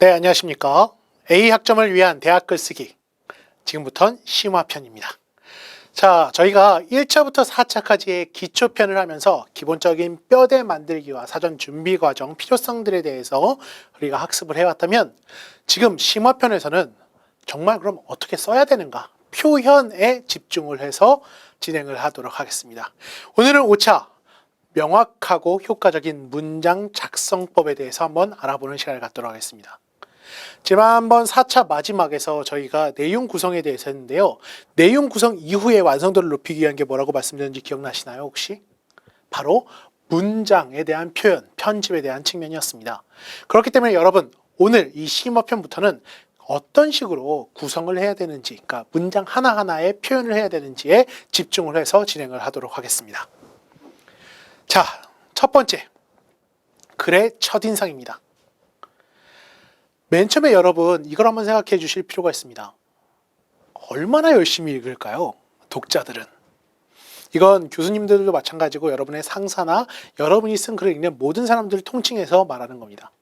네, 안녕하십니까. A 학점을 위한 대학 글쓰기. 지금부터는 심화편입니다. 자, 저희가 1차부터 4차까지의 기초편을 하면서 기본적인 뼈대 만들기와 사전 준비 과정 필요성들에 대해서 우리가 학습을 해왔다면 지금 심화편에서는 정말 그럼 어떻게 써야 되는가? 표현에 집중을 해서 진행을 하도록 하겠습니다. 오늘은 5차 명확하고 효과적인 문장 작성법에 대해서 한번 알아보는 시간을 갖도록 하겠습니다. 지난번 4차 마지막에서 저희가 내용 구성에 대해서 했는데요. 내용 구성 이후에 완성도를 높이기 위한 게 뭐라고 말씀드렸는지 기억나시나요, 혹시? 바로 문장에 대한 표현, 편집에 대한 측면이었습니다. 그렇기 때문에 여러분, 오늘 이 심어편부터는 어떤 식으로 구성을 해야 되는지, 그러니까 문장 하나하나에 표현을 해야 되는지에 집중을 해서 진행을 하도록 하겠습니다. 자, 첫 번째. 글의 첫인상입니다. 맨 처음에 여러분 이걸 한번 생각해 주실 필요가 있습니다. 얼마나 열심히 읽을까요? 독자들은. 이건 교수님들도 마찬가지고 여러분의 상사나 여러분이 쓴 글을 읽는 모든 사람들을 통칭해서 말하는 겁니다.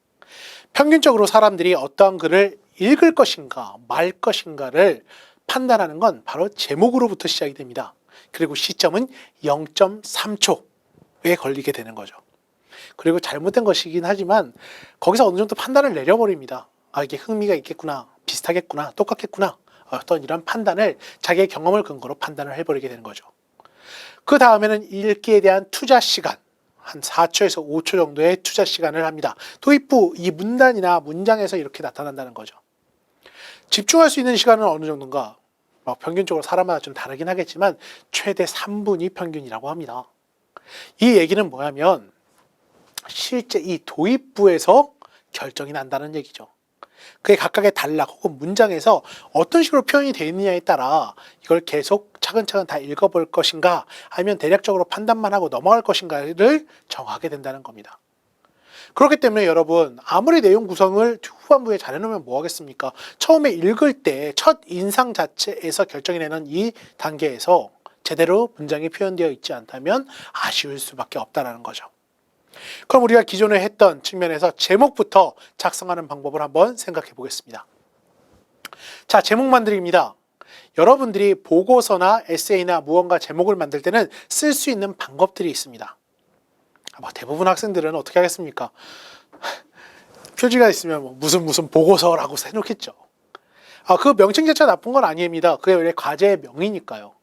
평균적으로 사람들이 어떠한 글을 읽을 것인가 말 것인가를 판단하는 건 바로 제목으로부터 시작이 됩니다. 그리고 시점은 0.3초에 걸리게 되는 거죠. 그리고 잘못된 것이긴 하지만 거기서 어느 정도 판단을 내려버립니다. 아, 이게 흥미가 있겠구나, 비슷하겠구나, 똑같겠구나. 어떤 이런 판단을 자기의 경험을 근거로 판단을 해버리게 되는 거죠. 그 다음에는 읽기에 대한 투자 시간. 한 4초에서 5초 정도의 투자 시간을 합니다. 도입부 이 문단이나 문장에서 이렇게 나타난다는 거죠. 집중할 수 있는 시간은 어느 정도인가? 뭐 평균적으로 사람마다 좀 다르긴 하겠지만 최대 3분이 평균이라고 합니다. 이 얘기는 뭐냐면 실제 이 도입부에서 결정이 난다는 얘기죠. 그게 각각의 단락 혹은 문장에서 어떤 식으로 표현이 되어 있느냐에 따라 이걸 계속 차근차근 다 읽어볼 것인가 아니면 대략적으로 판단만 하고 넘어갈 것인가를 정하게 된다는 겁니다. 그렇기 때문에 여러분 아무리 내용 구성을 후반부에 잘 해놓으면 뭐 하겠습니까? 처음에 읽을 때 첫 인상 자체에서 결정이 되는 이 단계에서 제대로 문장이 표현되어 있지 않다면 아쉬울 수밖에 없다라는 거죠. 그럼 우리가 기존에 했던 측면에서 제목부터 작성하는 방법을 한번 생각해 보겠습니다. 자, 제목 만들기입니다. 여러분들이 보고서나 에세이나 무언가 제목을 만들 때는 쓸 수 있는 방법들이 있습니다. 뭐 대부분 학생들은 어떻게 하겠습니까? 표지가 있으면 뭐 무슨 무슨 보고서라고 해놓겠죠. 아, 그 명칭 자체가 나쁜 건 아닙니다. 그게 원래 과제의 명이니까요.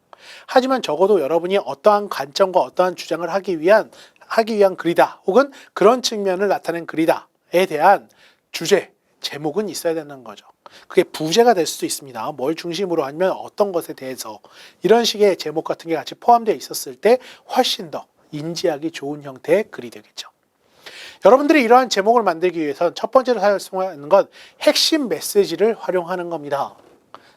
하지만 적어도 여러분이 어떠한 관점과 어떠한 주장을 하기 위한 하기 위한 글이다. 혹은 그런 측면을 나타낸 글이다에 대한 주제, 제목은 있어야 되는 거죠. 그게 부제가 될 수도 있습니다. 뭘 중심으로 아니면 어떤 것에 대해서 이런 식의 제목 같은 게 같이 포함되어 있었을 때 훨씬 더 인지하기 좋은 형태의 글이 되겠죠. 여러분들이 이러한 제목을 만들기 위해선 첫 번째로 사용하는 건 핵심 메시지를 활용하는 겁니다.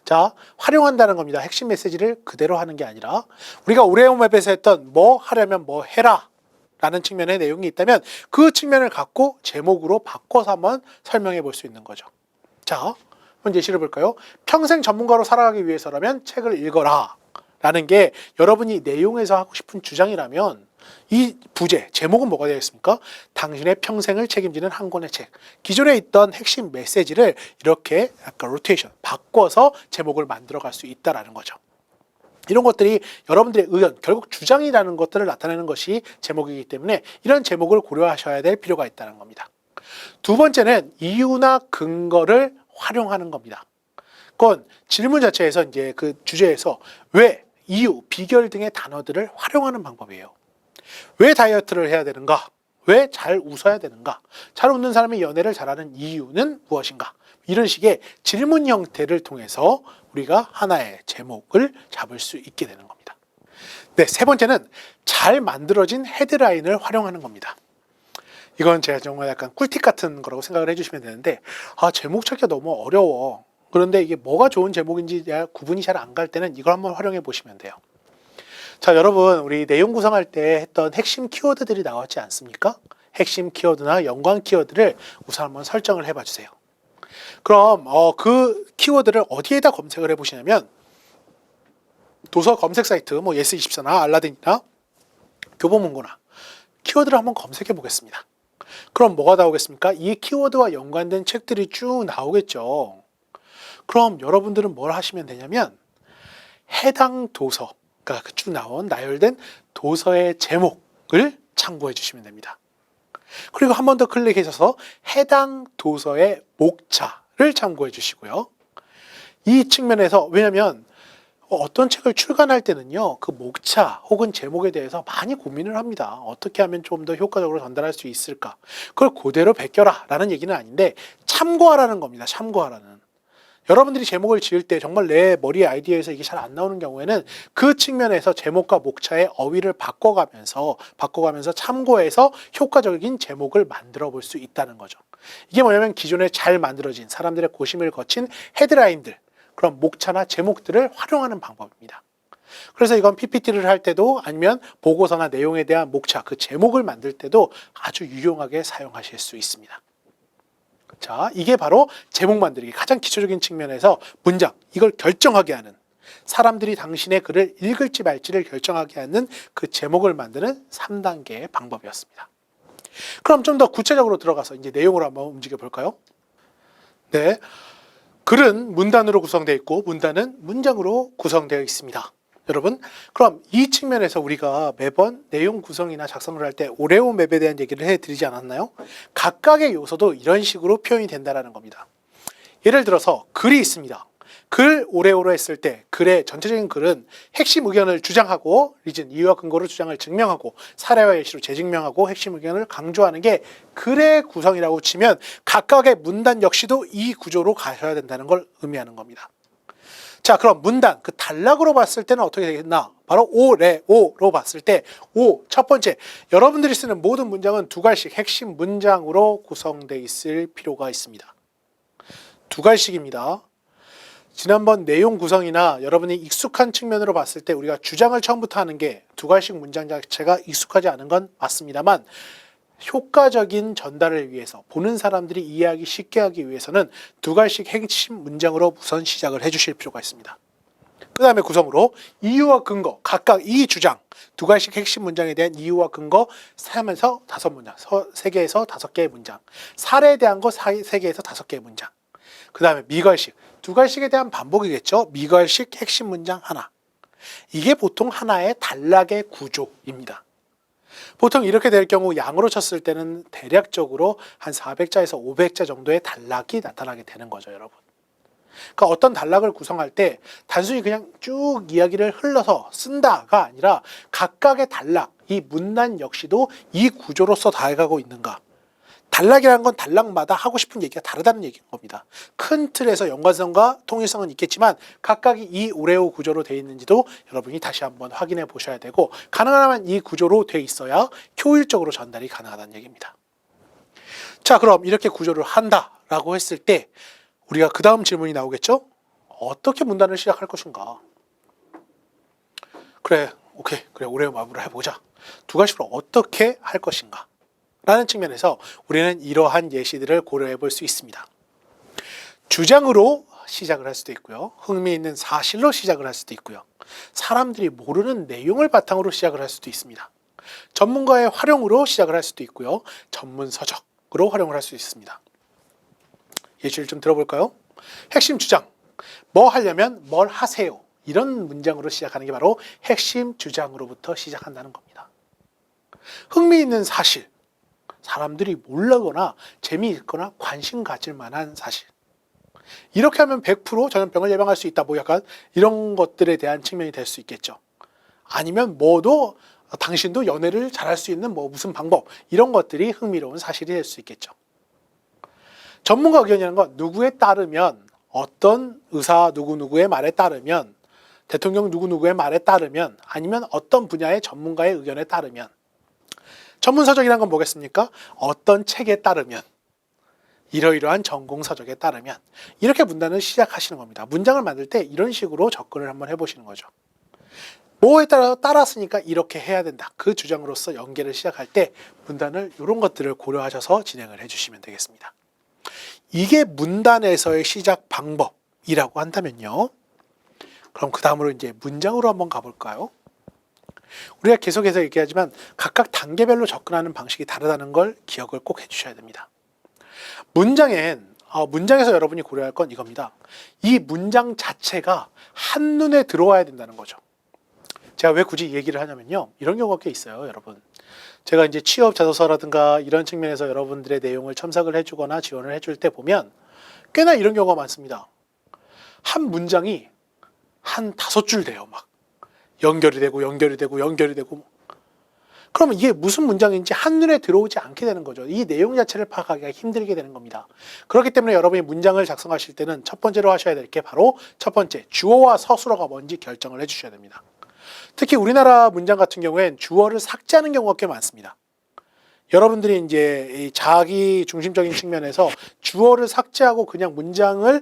자, 활용한다는 겁니다. 핵심 메시지를 그대로 하는 게 아니라 우리가 우레오맵에서 했던 뭐 하려면 뭐 해라 라는 측면의 내용이 있다면 그 측면을 갖고 제목으로 바꿔서 한번 설명해 볼 수 있는 거죠. 자, 한번 예시를 볼까요? 평생 전문가로 살아가기 위해서라면 책을 읽어라. 라는 게 여러분이 내용에서 하고 싶은 주장이라면 이 부제, 제목은 뭐가 되겠습니까? 당신의 평생을 책임지는 한 권의 책. 기존에 있던 핵심 메시지를 이렇게 약간 로테이션, 바꿔서 제목을 만들어 갈 수 있다라는 거죠. 이런 것들이 여러분들의 의견, 결국 주장이라는 것들을 나타내는 것이 제목이기 때문에 이런 제목을 고려하셔야 될 필요가 있다는 겁니다. 두 번째는 이유나 근거를 활용하는 겁니다. 그건 질문 자체에서 이제 그 주제에서 왜, 이유, 비결 등의 단어들을 활용하는 방법이에요. 왜 다이어트를 해야 되는가? 왜 잘 웃어야 되는가? 잘 웃는 사람이 연애를 잘하는 이유는 무엇인가? 이런 식의 질문 형태를 통해서 우리가 하나의 제목을 잡을 수 있게 되는 겁니다. 네, 세 번째는 잘 만들어진 헤드라인을 활용하는 겁니다. 이건 제가 정말 약간 꿀팁 같은 거라고 생각을 해주시면 되는데, 아, 제목 찾기가 너무 어려워. 그런데 이게 뭐가 좋은 제목인지 구분이 잘 안 갈 때는 이걸 한번 활용해 보시면 돼요. 자, 여러분, 우리 내용 구성할 때 했던 핵심 키워드들이 나왔지 않습니까? 핵심 키워드나 연관 키워드를 우선 한번 설정을 해봐 주세요. 그럼 어, 그 키워드를 어디에다 검색을 해보시냐면 도서 검색 사이트 뭐 예스24나 알라딘이나 교보문고나 키워드를 한번 검색해 보겠습니다. 그럼 뭐가 나오겠습니까? 이 키워드와 연관된 책들이 쭉 나오겠죠. 그럼 여러분들은 뭘 하시면 되냐면 해당 도서, 그러니까 그쭉 나온 나열된 도서의 제목을 참고해 주시면 됩니다. 그리고 한 번 더 클릭해서 해당 도서의 목차 를 참고해 주시고요. 이 측면에서 왜냐하면 어떤 책을 출간할 때는요, 그 목차 혹은 제목에 대해서 많이 고민을 합니다. 어떻게 하면 좀 더 효과적으로 전달할 수 있을까? 그걸 그대로 베껴라 라는 얘기는 아닌데, 참고하라는 겁니다. 참고하라는. 여러분들이 제목을 지을 때 정말 내 머리 아이디어에서 이게 잘 안 나오는 경우에는 그 측면에서 제목과 목차의 어휘를 바꿔가면서, 바꿔가면서 참고해서 효과적인 제목을 만들어 볼 수 있다는 거죠. 이게 뭐냐면 기존에 잘 만들어진 사람들의 고심을 거친 헤드라인들, 그런 목차나 제목들을 활용하는 방법입니다. 그래서 이건 PPT를 할 때도 아니면 보고서나 내용에 대한 목차, 그 제목을 만들 때도 아주 유용하게 사용하실 수 있습니다. 자, 이게 바로 제목 만들기 가장 기초적인 측면에서 문장, 이걸 결정하게 하는 사람들이 당신의 글을 읽을지 말지를 결정하게 하는 그 제목을 만드는 3단계의 방법이었습니다. 그럼 좀 더 구체적으로 들어가서 이제 내용으로 한번 움직여 볼까요? 네. 글은 문단으로 구성되어 있고 문단은 문장으로 구성되어 있습니다. 여러분, 그럼 이 측면에서 우리가 매번 내용 구성이나 작성을 할 때 오레오 맵에 대한 얘기를 해 드리지 않았나요? 각각의 요소도 이런 식으로 표현이 된다는 겁니다. 예를 들어서 글이 있습니다. 글 오레오로 했을 때 글의 전체적인 글은 핵심 의견을 주장하고 리즌 이유와 근거로 주장을 증명하고 사례와 예시로 재증명하고 핵심 의견을 강조하는 게 글의 구성이라고 치면 각각의 문단 역시도 이 구조로 가셔야 된다는 걸 의미하는 겁니다. 자, 그럼 문단 그 단락으로 봤을 때는 어떻게 되겠나? 바로 오레오로 봤을 때 오 첫 번째 여러분들이 쓰는 모든 문장은 두 갈씩 핵심 문장으로 구성돼 있을 필요가 있습니다. 두 갈씩입니다. 지난번 내용 구성이나 여러분이 익숙한 측면으로 봤을 때 우리가 주장을 처음부터 하는 게두 갈씩 문장 자체가 익숙하지 않은 건 맞습니다만 효과적인 전달을 위해서 보는 사람들이 이해하기 쉽게 하기 위해서는 두 갈씩 핵심 문장으로 우선 시작을 해 주실 필요가 있습니다. 그 다음에 구성으로 이유와 근거, 각각 이 주장, 두 갈씩 핵심 문장에 대한 이유와 근거 3에서 다섯 문장, 세 개에서 다섯 개의 문장, 사례에 대한 거세 개에서 다섯 개의 문장, 그 다음에 미갈식, 두 갈식에 대한 반복이겠죠. 미갈식 핵심 문장 하나. 이게 보통 하나의 단락의 구조입니다. 보통 이렇게 될 경우 양으로 쳤을 때는 대략적으로 한 400자에서 500자 정도의 단락이 나타나게 되는 거죠, 여러분. 그러니까 어떤 단락을 구성할 때 단순히 그냥 쭉 이야기를 흘러서 쓴다가 아니라 각각의 단락, 이 문단 역시도 이 구조로서 다가가고 있는가. 단락이라는 건 단락마다 하고 싶은 얘기가 다르다는 얘기인 겁니다. 큰 틀에서 연관성과 통일성은 있겠지만 각각이 이 오레오 구조로 되어 있는지도 여러분이 다시 한번 확인해 보셔야 되고 가능하면 이 구조로 되어 있어야 효율적으로 전달이 가능하다는 얘기입니다. 자, 그럼 이렇게 구조를 한다라고 했을 때 우리가 그 다음 질문이 나오겠죠? 어떻게 문단을 시작할 것인가? 그래, 오케이, 그래, 오레오 마블을 해보자. 두 가지로 어떻게 할 것인가? 라는 측면에서 우리는 이러한 예시들을 고려해 볼 수 있습니다. 주장으로 시작을 할 수도 있고요. 흥미있는 사실로 시작을 할 수도 있고요. 사람들이 모르는 내용을 바탕으로 시작을 할 수도 있습니다. 전문가의 활용으로 시작을 할 수도 있고요. 전문 서적으로 활용을 할 수 있습니다. 예시를 좀 들어볼까요? 핵심 주장. 뭐 하려면 뭘 하세요. 이런 문장으로 시작하는 게 바로 핵심 주장으로부터 시작한다는 겁니다. 흥미있는 사실. 사람들이 몰라거나 재미있거나 관심 가질 만한 사실. 이렇게 하면 100% 전염병을 예방할 수 있다. 뭐 약간 이런 것들에 대한 측면이 될 수 있겠죠. 아니면 뭐도 당신도 연애를 잘할 수 있는 뭐 무슨 방법 이런 것들이 흥미로운 사실이 될 수 있겠죠. 전문가 의견이라는 건 누구에 따르면 어떤 의사 누구누구의 말에 따르면 대통령 누구누구의 말에 따르면 아니면 어떤 분야의 전문가의 의견에 따르면 전문 서적이란 건 뭐겠습니까? 어떤 책에 따르면 이러이러한 전공 서적에 따르면 이렇게 문단을 시작하시는 겁니다. 문장을 만들 때 이런 식으로 접근을 한번 해보시는 거죠. 뭐에 따라 따랐으니까 이렇게 해야 된다. 그 주장으로서 연계를 시작할 때 문단을 이런 것들을 고려하셔서 진행을 해주시면 되겠습니다. 이게 문단에서의 시작 방법이라고 한다면요. 그럼 그 다음으로 이제 문장으로 한번 가볼까요? 우리가 계속해서 얘기하지만 각각 단계별로 접근하는 방식이 다르다는 걸 기억을 꼭 해주셔야 됩니다. 문장엔 어, 문장에서 여러분이 고려할 건 이겁니다. 이 문장 자체가 한눈에 들어와야 된다는 거죠. 제가 왜 굳이 이 얘기를 하냐면요. 이런 경우가 꽤 있어요, 여러분. 제가 이제 취업 자소서라든가 이런 측면에서 여러분들의 내용을 첨삭을 해주거나 지원을 해줄 때 보면 꽤나 이런 경우가 많습니다. 한 문장이 한 다섯 줄 돼요, 막. 연결이 되고, 연결이 되고, 연결이 되고. 그러면 이게 무슨 문장인지 한눈에 들어오지 않게 되는 거죠. 이 내용 자체를 파악하기가 힘들게 되는 겁니다. 그렇기 때문에 여러분이 문장을 작성하실 때는 첫 번째로 하셔야 될 게 바로 첫 번째, 주어와 서술어가 뭔지 결정을 해 주셔야 됩니다. 특히 우리나라 문장 같은 경우엔 주어를 삭제하는 경우가 꽤 많습니다. 여러분들이 이제 이 자기 중심적인 측면에서 주어를 삭제하고 그냥 문장을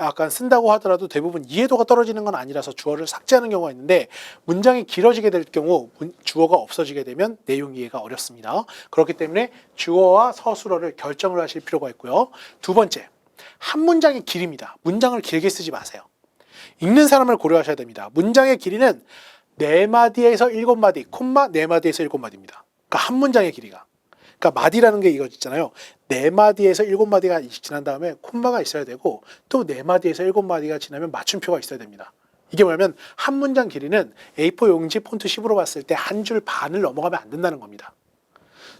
약간 쓴다고 하더라도 대부분 이해도가 떨어지는 건 아니라서 주어를 삭제하는 경우가 있는데 문장이 길어지게 될 경우 문- 주어가 없어지게 되면 내용 이해가 어렵습니다. 그렇기 때문에 주어와 서술어를 결정을 하실 필요가 있고요. 두 번째, 한 문장의 길입니다. 문장을 길게 쓰지 마세요. 읽는 사람을 고려하셔야 됩니다. 문장의 길이는 네 마디에서 일곱 마디, 콤마 네 마디에서 일곱 마디입니다. 그러니까 한 문장의 길이가. 그러니까 마디라는 게 이거 있잖아요. 네 마디에서 일곱 마디가 지난 다음에 콤마가 있어야 되고 또 네 마디에서 일곱 마디가 지나면 맞춤표가 있어야 됩니다. 이게 뭐냐면 한 문장 길이는 A4 용지 폰트 10으로 봤을 때 한 줄 반을 넘어가면 안 된다는 겁니다.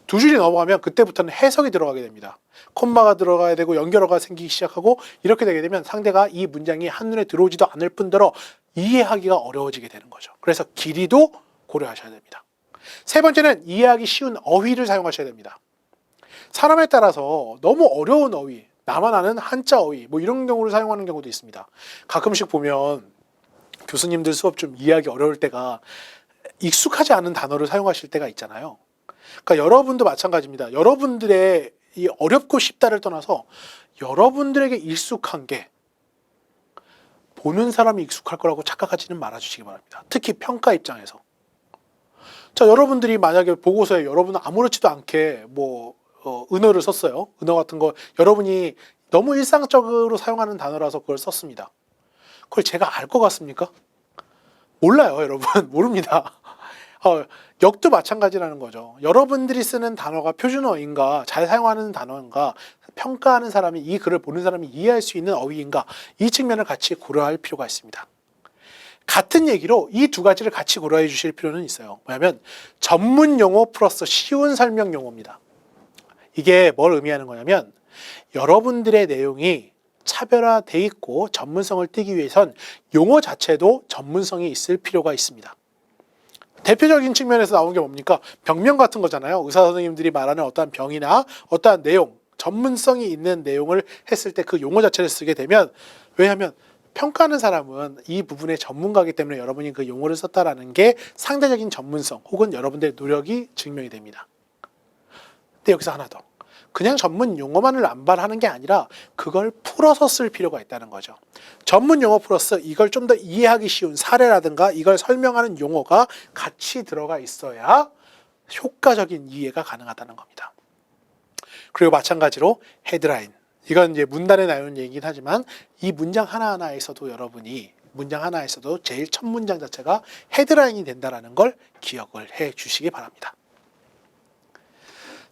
두 줄이 넘어가면 그때부터는 해석이 들어가게 됩니다. 콤마가 들어가야 되고 연결어가 생기기 시작하고 이렇게 되게 되면 상대가 이 문장이 한눈에 들어오지도 않을 뿐더러 이해하기가 어려워지게 되는 거죠. 그래서 길이도 고려하셔야 됩니다. 세 번째는 이해하기 쉬운 어휘를 사용하셔야 됩니다. 사람에 따라서 너무 어려운 어휘, 나만 아는 한자 어휘, 뭐 이런 경우를 사용하는 경우도 있습니다. 가끔씩 보면 교수님들 수업 좀 이해하기 어려울 때가 익숙하지 않은 단어를 사용하실 때가 있잖아요. 그러니까 여러분도 마찬가지입니다. 여러분들의 이 어렵고 쉽다를 떠나서 여러분들에게 익숙한 게 보는 사람이 익숙할 거라고 착각하지는 말아주시기 바랍니다. 특히 평가 입장에서. 자, 여러분들이 만약에 보고서에 여러분은 아무렇지도 않게 뭐 어, 은어를 썼어요. 은어 같은 거 여러분이 너무 일상적으로 사용하는 단어라서 그걸 썼습니다. 그걸 제가 알 것 같습니까? 몰라요, 여러분. 모릅니다. 어, 역도 마찬가지라는 거죠. 여러분들이 쓰는 단어가 표준어인가, 잘 사용하는 단어인가, 평가하는 사람이 이 글을 보는 사람이 이해할 수 있는 어휘인가, 이 측면을 같이 고려할 필요가 있습니다. 같은 얘기로 이 두 가지를 같이 고려해 주실 필요는 있어요. 뭐냐면 전문 용어 플러스 쉬운 설명 용어입니다. 이게 뭘 의미하는 거냐면 여러분들의 내용이 차별화돼 있고 전문성을 띠기 위해선 용어 자체도 전문성이 있을 필요가 있습니다. 대표적인 측면에서 나온 게 뭡니까? 병명 같은 거잖아요. 의사 선생님들이 말하는 어떠한 병이나 어떠한 내용, 전문성이 있는 내용을 했을 때 그 용어 자체를 쓰게 되면 왜냐하면 평가하는 사람은 이 부분의 전문가이기 때문에 여러분이 그 용어를 썼다라는 게 상대적인 전문성 혹은 여러분들의 노력이 증명이 됩니다. 근데 여기서 하나 더. 그냥 전문 용어만을 남발하는 게 아니라 그걸 풀어서 쓸 필요가 있다는 거죠. 전문 용어 플러스 이걸 좀 더 이해하기 쉬운 사례라든가 이걸 설명하는 용어가 같이 들어가 있어야 효과적인 이해가 가능하다는 겁니다. 그리고 마찬가지로 헤드라인. 이건 이제 문단에 나오는 얘기긴 하지만 이 문장 하나하나에서도 여러분이 문장 하나에서도 제일 첫 문장 자체가 헤드라인이 된다라는 걸 기억을 해 주시기 바랍니다.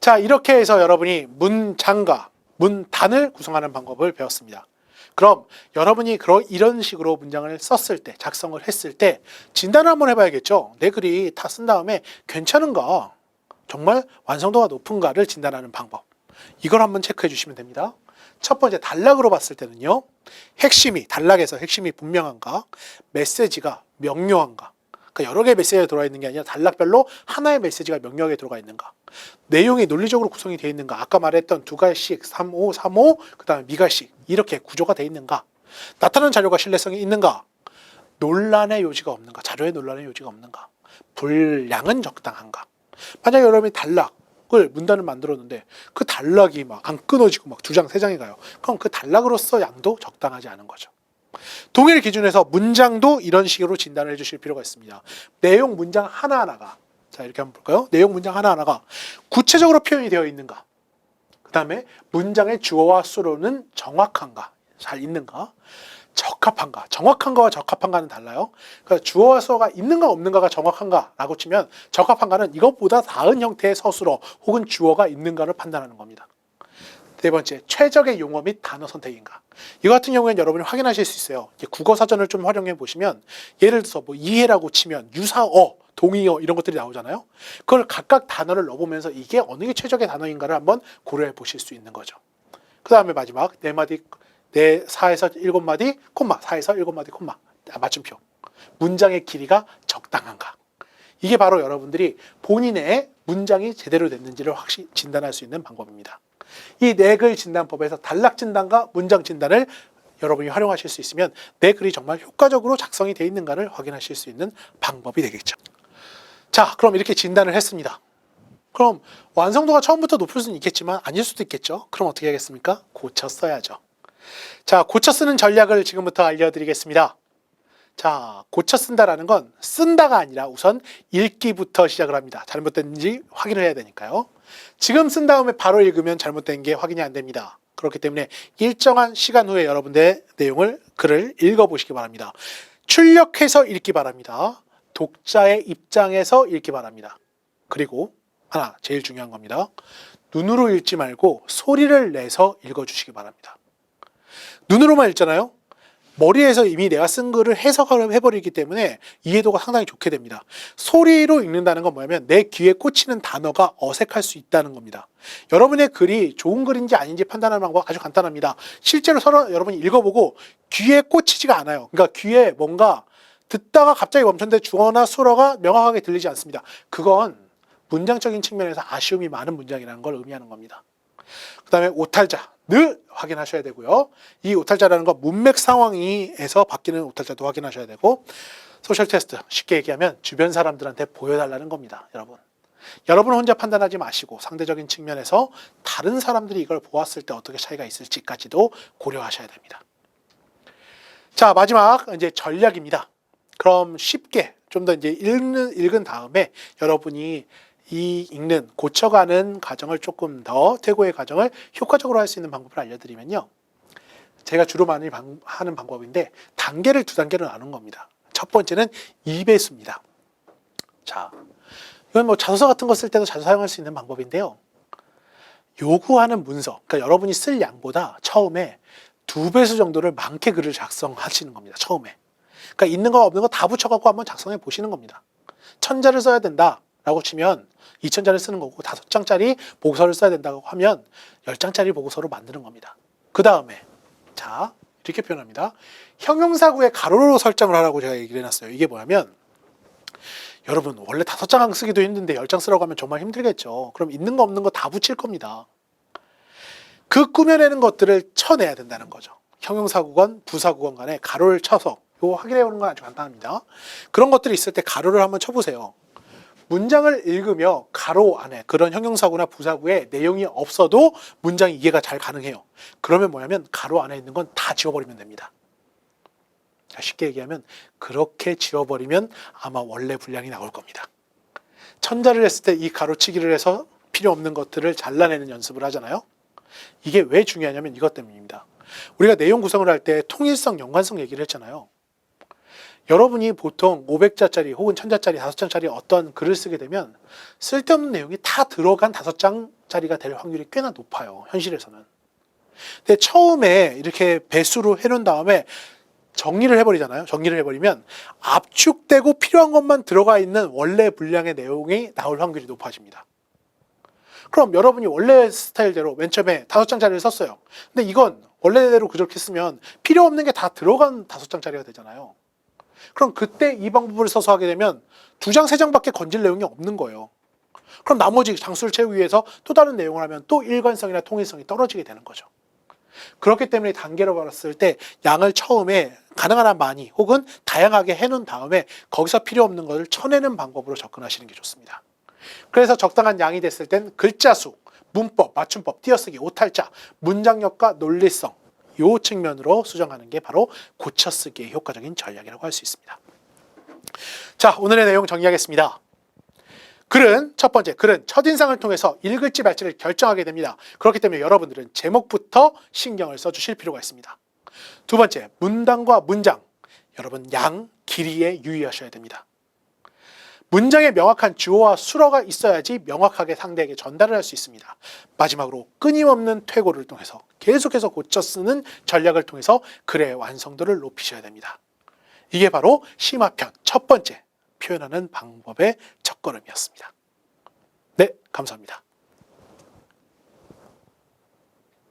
자, 이렇게 해서 여러분이 문장과 문단을 구성하는 방법을 배웠습니다. 그럼 여러분이 그런 이런 식으로 문장을 썼을 때, 작성을 했을 때 진단을 한번 해봐야겠죠. 내 글이 다 쓴 다음에 괜찮은가, 정말 완성도가 높은가를 진단하는 방법. 이걸 한번 체크해 주시면 됩니다. 첫 번째 단락으로 봤을 때는요. 핵심이 단락에서 핵심이 분명한가, 메시지가 명료한가. 그러니까 여러 개의 메시지가 들어가 있는 게 아니라 단락별로 하나의 메시지가 명료하게 들어가 있는가. 내용이 논리적으로 구성이 되어 있는가. 아까 말했던 두 갈씩, 3호, 3호, 그다음에 미갈씩 이렇게 구조가 되어 있는가. 나타나는 자료가 신뢰성이 있는가. 논란의 요지가 없는가. 자료에 논란의 요지가 없는가. 분량은 적당한가. 만약에 여러분이 단락 을 문단을 만들었는데 그 단락이 막 안 끊어지고 막 두 장, 세 장이 가요. 그럼 그 단락으로서 양도 적당하지 않은 거죠. 동일 기준에서 문장도 이런 식으로 진단을 해주실 필요가 있습니다. 내용 문장 하나하나가 자 이렇게 한번 볼까요? 내용 문장 하나하나가 구체적으로 표현이 되어 있는가? 그 다음에 문장의 주어와 수로는 정확한가? 잘 있는가? 적합한가, 정확한가와 적합한가는 달라요. 그러니까 주어와 수어가 있는가 없는가가 정확한가라고 치면 적합한가는 이것보다 나은 형태의 서술어 혹은 주어가 있는가를 판단하는 겁니다. 네 번째, 최적의 용어 및 단어 선택인가. 이 같은 경우에는 여러분이 확인하실 수 있어요. 국어 사전을 좀 활용해 보시면 예를 들어서 뭐 이해라고 치면 유사어, 동의어 이런 것들이 나오잖아요. 그걸 각각 단어를 넣어보면서 이게 어느 게 최적의 단어인가를 한번 고려해 보실 수 있는 거죠. 그 다음에 마지막 네 마디, 네 사에서 일곱 마디 콤마, 사에서 일곱 마디 콤마 아, 맞춤표. 문장의 길이가 적당한가. 이게 바로 여러분들이 본인의 문장이 제대로 됐는지를 확실히 진단할 수 있는 방법입니다. 이 네 글 진단법에서 단락 진단과 문장 진단을 여러분이 활용하실 수 있으면 내 글이 정말 효과적으로 작성이 되어 있는가를 확인하실 수 있는 방법이 되겠죠. 자, 그럼 이렇게 진단을 했습니다. 그럼 완성도가 처음부터 높을 수는 있겠지만 아닐 수도 있겠죠. 그럼 어떻게 하겠습니까? 고쳐 써야죠. 자, 고쳐 쓰는 전략을 지금부터 알려드리겠습니다. 자, 고쳐 쓴다라는 건 쓴다가 아니라 우선 읽기부터 시작을 합니다. 잘못된지 확인을 해야 되니까요. 지금 쓴 다음에 바로 읽으면 잘못된 게 확인이 안 됩니다. 그렇기 때문에 일정한 시간 후에 여러분들의 내용을 글을 읽어보시기 바랍니다. 출력해서 읽기 바랍니다. 독자의 입장에서 읽기 바랍니다. 그리고 하나 제일 중요한 겁니다. 눈으로 읽지 말고 소리를 내서 읽어주시기 바랍니다. 눈으로만 읽잖아요. 머리에서 이미 내가 쓴 글을 해석을 해버리기 때문에 이해도가 상당히 좋게 됩니다. 소리로 읽는다는 건 뭐냐면 내 귀에 꽂히는 단어가 어색할 수 있다는 겁니다. 여러분의 글이 좋은 글인지 아닌지 판단하는 방법 아주 간단합니다. 실제로 서로 여러분이 읽어보고 귀에 꽂히지가 않아요. 그러니까 귀에 뭔가 듣다가 갑자기 멈췄는데 주어나 수어가 명확하게 들리지 않습니다. 그건 문장적인 측면에서 아쉬움이 많은 문장이라는 걸 의미하는 겁니다. 그 다음에 오탈자 늘 확인하셔야 되고요. 이 오탈자라는 건 문맥 상황에서 바뀌는 오탈자도 확인하셔야 되고 소셜 테스트 쉽게 얘기하면 주변 사람들한테 보여달라는 겁니다. 여러분. 여러분 혼자 판단하지 마시고 상대적인 측면에서 다른 사람들이 이걸 보았을 때 어떻게 차이가 있을지까지도 고려하셔야 됩니다. 자 마지막 이제 전략입니다. 그럼 쉽게 좀 더 이제 읽는 읽은 다음에 여러분이 이 읽는 고쳐가는 과정을 조금 더 퇴고의 과정을 효과적으로 할 수 있는 방법을 알려드리면요. 제가 주로 많이 방- 하는 방법인데 단계를 두 단계로 나눈 겁니다. 첫 번째는 2배수입니다. 자, 이건 뭐 자소서 같은 거 쓸 때도 자주 사용할 수 있는 방법인데요. 요구하는 문서, 그러니까 여러분이 쓸 양보다 처음에 두 배수 정도를 많게 글을 작성하시는 겁니다. 처음에. 그러니까 있는 거 없는 거 다 붙여갖고 한번 작성해 보시는 겁니다. 천자를 써야 된다 라고 치면 2천자를 쓰는 거고 다섯 장짜리 보고서를 써야 된다고 하면 열 장짜리 보고서로 만드는 겁니다. 그 다음에 자 이렇게 표현합니다. 형용사구의 가로로 설정을 하라고 제가 얘기를 해놨어요. 이게 뭐냐면 여러분 원래 다섯 장 쓰기도 힘든데 열장 쓰라고 하면 정말 힘들겠죠. 그럼 있는 거 없는 거 다 붙일 겁니다. 그 꾸며내는 것들을 쳐내야 된다는 거죠. 형용사구건 부사구건 간에 가로를 쳐서 이거 확인해 보는 건 아주 간단합니다. 그런 것들이 있을 때 가로를 한번 쳐보세요. 문장을 읽으며 가로 안에 그런 형용사구나 부사구에 내용이 없어도 문장 이해가 잘 가능해요. 그러면 뭐냐면 가로 안에 있는 건 다 지워버리면 됩니다. 자, 쉽게 얘기하면 그렇게 지워버리면 아마 원래 분량이 나올 겁니다. 천자를 했을 때 이 가로치기를 해서 필요 없는 것들을 잘라내는 연습을 하잖아요. 이게 왜 중요하냐면 이것 때문입니다. 우리가 내용 구성을 할 때 통일성, 연관성 얘기를 했잖아요. 여러분이 보통 500자짜리 혹은 1000자짜리, 5장짜리 어떤 글을 쓰게 되면 쓸데없는 내용이 다 들어간 5장짜리가 될 확률이 꽤나 높아요. 현실에서는. 근데 처음에 이렇게 배수로 해놓은 다음에 정리를 해버리잖아요. 정리를 해버리면 압축되고 필요한 것만 들어가 있는 원래 분량의 내용이 나올 확률이 높아집니다. 그럼 여러분이 원래 스타일대로 맨 처음에 다섯 장짜리를 썼어요. 근데 이건 원래대로 그렇게 쓰면 필요 없는 게 다 들어간 다섯 장짜리가 되잖아요. 그럼 그때 이 방법을 써서 하게 되면 두 장, 세 장밖에 건질 내용이 없는 거예요. 그럼 나머지 장수를 채우기 위해서 또 다른 내용을 하면 또 일관성이나 통일성이 떨어지게 되는 거죠. 그렇기 때문에 단계로 봤을 때 양을 처음에 가능한 한 많이 혹은 다양하게 해놓은 다음에 거기서 필요 없는 것을 쳐내는 방법으로 접근하시는 게 좋습니다. 그래서 적당한 양이 됐을 땐 글자 수, 문법, 맞춤법, 띄어쓰기, 오탈자, 문장력과 논리성 요 측면으로 수정하는 게 바로 고쳐쓰기의 효과적인 전략이라고 할 수 있습니다. 자, 오늘의 내용 정리하겠습니다. 글은 첫 번째, 글은 첫인상을 통해서 읽을지 말지를 결정하게 됩니다. 그렇기 때문에 여러분들은 제목부터 신경을 써주실 필요가 있습니다. 두 번째, 문단과 문장. 여러분, 양, 길이에 유의하셔야 됩니다. 문장에 명확한 주어와 수어가 있어야지 명확하게 상대에게 전달을 할 수 있습니다. 마지막으로 끊임없는 퇴고를 통해서 계속해서 고쳐 쓰는 전략을 통해서 글의 완성도를 높이셔야 됩니다. 이게 바로 심화편 첫 번째 표현하는 방법의 첫걸음이었습니다. 네, 감사합니다.